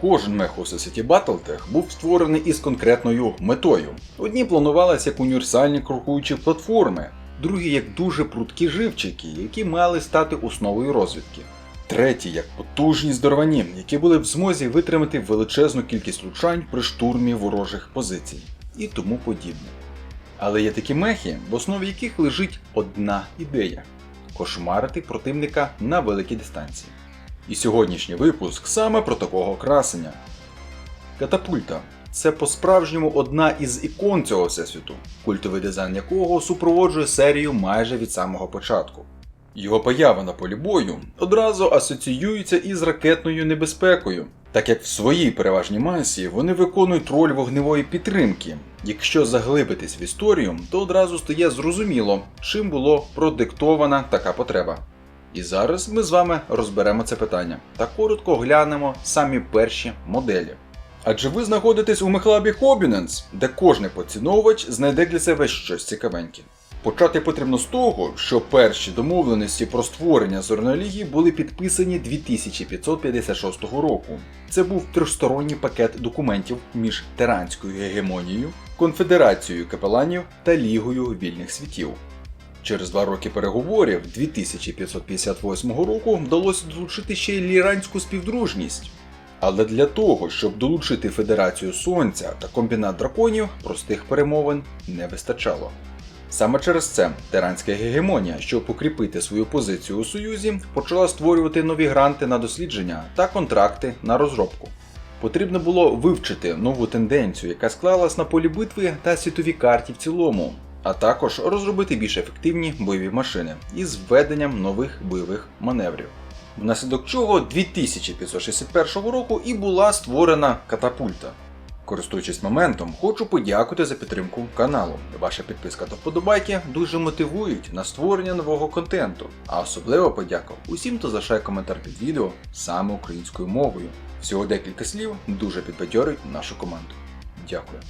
Кожен мех у Society Battletech був створений із конкретною метою. Одні планувалися як універсальні крокуючі платформи, другі як дуже прудкі живчики, які мали стати основою розвідки. Треті як потужні здоровані, які були в змозі витримати величезну кількість влучань при штурмі ворожих позицій і тому подібне. Але є такі мехи, в основі яких лежить одна ідея кошмарити противника на великій дистанції. І сьогоднішній випуск саме про такого красення. Катапульта це по-справжньому одна із ікон цього всесвіту, культовий дизайн якого супроводжує серію майже від самого початку. Його поява на полі бою одразу асоціюється із ракетною небезпекою, так як в своїй переважній масі вони виконують роль вогневої підтримки. Якщо заглибитись в історію, то одразу стає зрозуміло, чим було продиктована така потреба. І зараз ми з вами розберемо це питання та коротко глянемо самі перші моделі. Адже ви знаходитесь у мехлабі Hobinance, де кожний поціновувач знайде для себе щось цікавеньке. Почати потрібно з того, що перші домовленості про створення зорної ліги були підписані 2556 року. Це був трьохсторонній пакет документів між Теранською гегемонією, Конфедерацією капеланів та Лігою вільних світів. Через два роки переговорів 2558 року вдалося долучити ще й ліранську співдружність. Але для того, щоб долучити Федерацію Сонця та комбінат драконів, простих перемовин не вистачало. Саме через це Теранська гегемонія, щоб покріпити свою позицію у Союзі, почала створювати нові гранти на дослідження та контракти на розробку. Потрібно було вивчити нову тенденцію, яка склалась на полі битви та світовій карті в цілому, а також розробити більш ефективні бойові машини із введенням нових бойових маневрів. Внаслідок чого 2561 року і була створена катапульта. Користуючись моментом, хочу подякувати за підтримку каналу. Ваша підписка та вподобайки дуже мотивують на створення нового контенту. А особливо подяка усім, хто залишає коментар під відео саме українською мовою. Всього декілька слів дуже підбадьорить нашу команду. Дякую.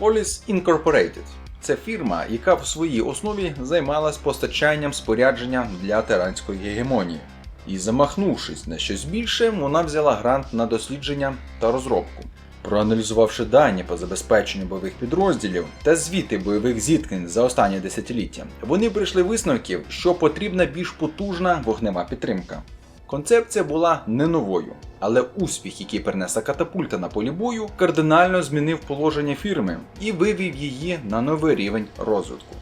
Hollis Incorporated це фірма, яка в своїй основі займалась постачанням спорядження для тиранської гегемонії. І замахнувшись на щось більше, вона взяла грант на дослідження та розробку. Проаналізувавши дані по забезпеченню бойових підрозділів та звіти бойових зіткнень за останні десятиліття, вони прийшли висновків, що потрібна більш потужна вогнева підтримка. Концепція була не новою, але успіх, який принесла катапульта на полі бою, кардинально змінив положення фірми і вивів її на новий рівень розвитку.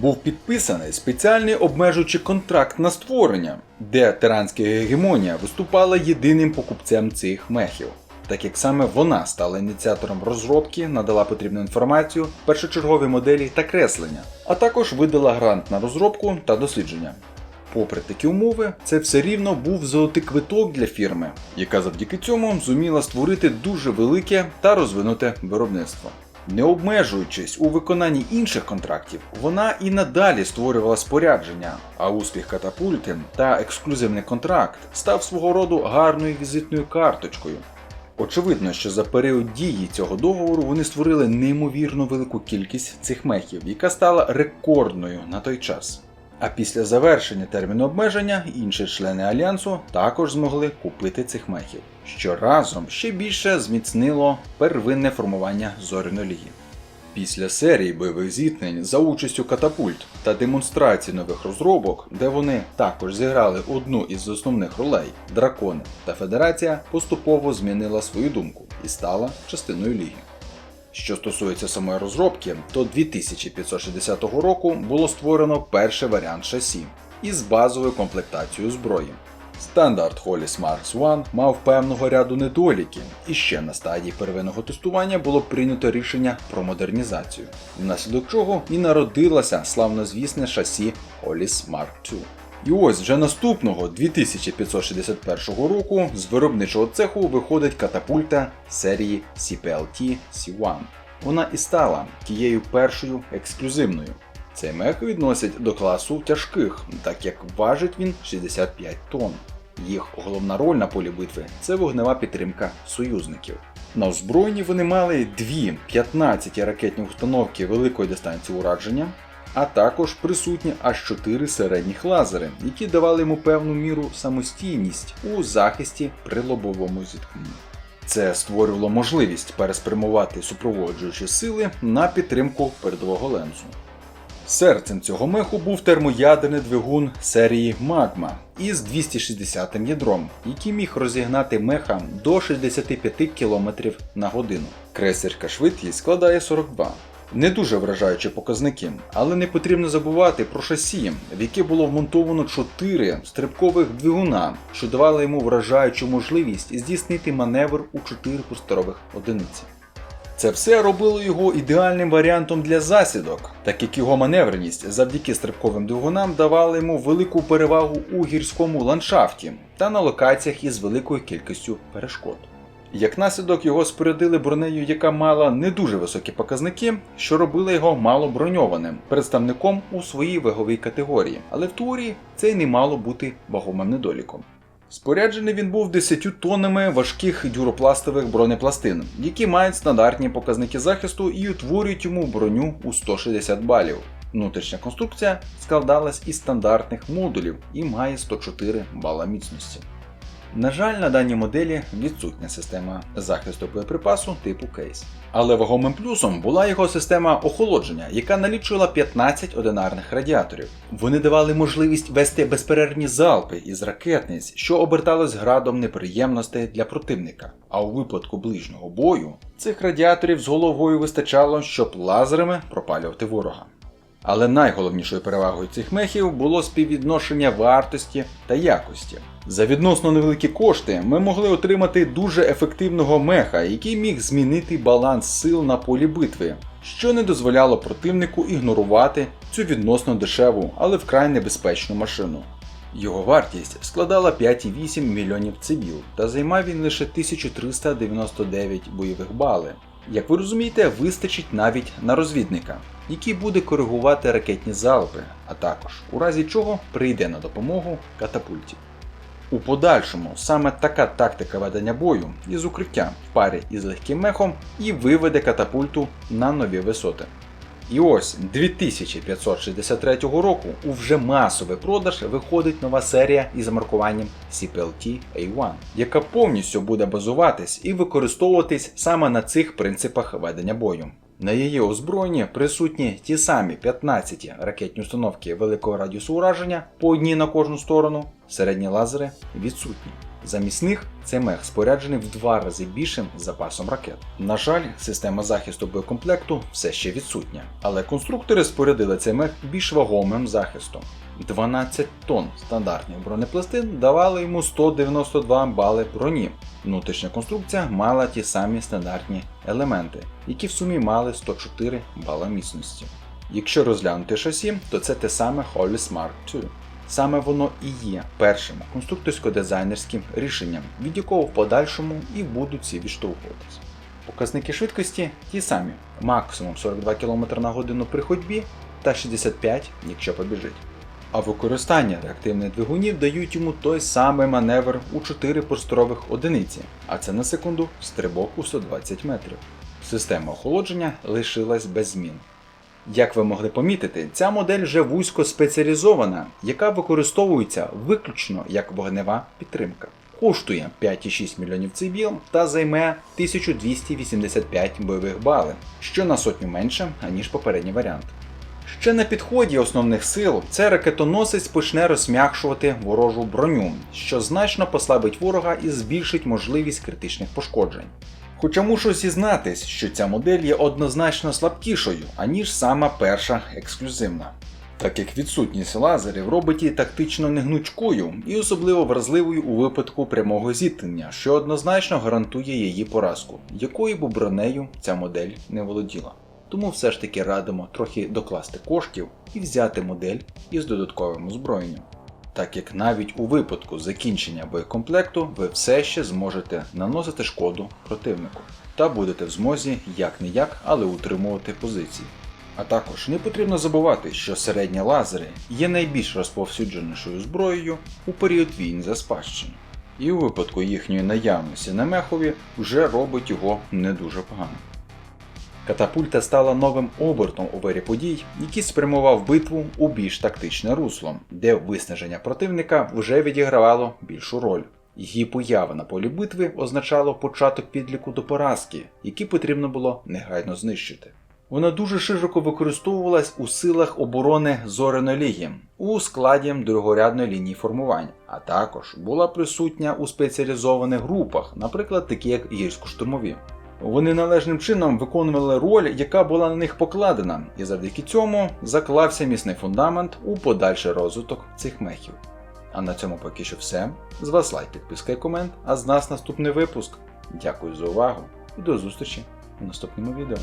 Був підписаний спеціальний обмежуючий контракт на створення, де тиранська гегемонія виступала єдиним покупцем цих мехів, так як саме вона стала ініціатором розробки, надала потрібну інформацію, першочергові моделі та креслення, а також видала грант на розробку та дослідження. Попри такі умови, це все рівно був золотий квиток для фірми, яка завдяки цьому зуміла створити дуже велике та розвинуте виробництво. Не обмежуючись у виконанні інших контрактів, вона і надалі створювала спорядження, а успіх катапульти та ексклюзивний контракт став свого роду гарною візитною карточкою. Очевидно, що за період дії цього договору вони створили неймовірно велику кількість цих мехів, яка стала рекордною на той час. А після завершення терміну обмеження інші члени альянсу також змогли купити цих мехів, що разом ще більше зміцнило первинне формування зоряної ліги. Після серії бойових зіткнень за участю катапульт та демонстрації нових розробок, де вони також зіграли одну із основних ролей дракони та Федерація поступово змінила свою думку і стала частиною ліги. Що стосується самої розробки, то 2560 року було створено перший варіант шасі із базовою комплектацією зброї. Стандарт Hollis Marks I мав певного ряду недоліків, і ще на стадії первинного тестування було прийнято рішення про модернізацію, внаслідок чого і народилося славнозвісне шасі Hollis Mark II. І ось вже наступного 2561 року з виробничого цеху виходить катапульта серії CPLT C1. Вона і стала тією першою ексклюзивною. Цей мех відносять до класу тяжких, так як важить він 65 тонн. Їх головна роль на полі битви це вогнева підтримка союзників. На озброєнні вони мали дві 15 ракетні установки великої дистанції ураження, а також присутні аж 4 середніх лазери, які давали йому певну міру самостійність у захисті при лобовому зіткненні. Це створювало можливість переспрямувати супроводжуючі сили на підтримку передового лензу. Серцем цього меху був термоядерний двигун серії Magma із 260 ядром, який міг розігнати меха до 65 км на годину. Крейсерська швидкість складає 42. Не дуже вражаючі показники, але не потрібно забувати про шасі, в яке було вмонтовано 4 стрибкових двигуна, що давали йому вражаючу можливість здійснити маневр у 4 просторових одиниці. Це все робило його ідеальним варіантом для засідок, так як його маневреність завдяки стрибковим двигунам давала йому велику перевагу у гірському ландшафті та на локаціях із великою кількістю перешкод. Як наслідок його спорядили бронею, яка мала не дуже високі показники, що робило його малоброньованим представником у своїй ваговій категорії, але в теорії це й не мало бути вагомим недоліком. Споряджений він був 10 тоннами важких дюропластових бронепластин, які мають стандартні показники захисту і утворюють йому броню у 160 балів. Внутрішня конструкція складалась із стандартних модулів і має 104 бала міцності. На жаль, на даній моделі відсутня система захисту боєприпасу типу кейс. Але вагомим плюсом була його система охолодження, яка налічувала 15 одинарних радіаторів. Вони давали можливість вести безперервні залпи із ракетниць, що оберталось градом неприємностей для противника. А у випадку ближнього бою цих радіаторів з головою вистачало, щоб лазерами пропалювати ворога. Але найголовнішою перевагою цих мехів було співвідношення вартості та якості. За відносно невеликі кошти ми могли отримати дуже ефективного меха, який міг змінити баланс сил на полі битви, що не дозволяло противнику ігнорувати цю відносно дешеву, але вкрай небезпечну машину. Його вартість складала 5,8 мільйонів цивіл, та займав він лише 1399 бойових бали. Як ви розумієте, вистачить навіть на розвідника, який буде коригувати ракетні залпи, а також у разі чого прийде на допомогу катапультів. У подальшому саме така тактика ведення бою із укриття в парі із легким мехом і виведе катапульту на нові висоти. І ось 2563 року у вже масовий продаж виходить нова серія із маркуванням CPLT A1, яка повністю буде базуватись і використовуватись саме на цих принципах ведення бою. На її озброєнні присутні ті самі 15 ракетні установки великого радіусу ураження по одній на кожну сторону, середні лазери відсутні. Замість них цей мех споряджений в два рази більшим запасом ракет. На жаль, система захисту боєкомплекту все ще відсутня, але конструктори спорядили цей мех більш вагомим захистом. 12 тонн стандартних бронепластин давали йому 192 бали броні. Внутрішня конструкція мала ті самі стандартні елементи, які в сумі мали 104 бала міцності. Якщо розглянути шасі, то це те саме Hollis Mark II. Саме воно і є першим конструкторсько-дизайнерським рішенням, від якого в подальшому і будуть всі відштовхуватися. Показники швидкості ті самі: максимум 42 км на годину при ходьбі та 65, якщо побіжить. А використання реактивних двигунів дають йому той самий маневр у 4 просторових одиниці, а це на секунду стрибок у 120 метрів. Система охолодження лишилась без змін. Як ви могли помітити, ця модель вже вузько спеціалізована, яка використовується виключно як вогнева підтримка. Коштує 5,6 мільйонів цибіл та займе 1285 бойових балів, що на сотню менше, аніж попередній варіант. Ще на підході основних сил цей ракетоносець почне розм'якшувати ворожу броню, що значно послабить ворога і збільшить можливість критичних пошкоджень. Хоча мушу зізнатись, що ця модель є однозначно слабкішою, аніж сама перша ексклюзивна. Так як відсутність лазерів робить її тактично негнучкою і особливо вразливою у випадку прямого зіткнення, що однозначно гарантує її поразку, якою б бронею ця модель не володіла. Тому все ж таки радимо трохи докласти коштів і взяти модель із додатковим озброєнням. Так як навіть у випадку закінчення боєкомплекту ви все ще зможете наносити шкоду противнику та будете в змозі як не як, але утримувати позиції. А також не потрібно забувати, що середні лазери є найбільш розповсюдженішою зброєю у період війн за спадщину. І у випадку їхньої наявності на мехові вже робить його не дуже погано. Катапульта стала новим обертом у вирі подій, який спрямував битву у більш тактичне русло, де виснаження противника вже відігравало більшу роль. Її поява на полі битви означало початок підліку до поразки, який потрібно було негайно знищити. Вона дуже широко використовувалась у силах оборони Зореної ліги у складі другорядної лінії формувань, а також була присутня у спеціалізованих групах, наприклад, такі як гірсько-штурмові. Вони належним чином виконували роль, яка була на них покладена, і завдяки цьому заклався міцний фундамент у подальший розвиток цих мехів. А на цьому поки що все. З вас лайк, підписка і комент, а з нас наступний випуск. Дякую за увагу і до зустрічі у наступному відео.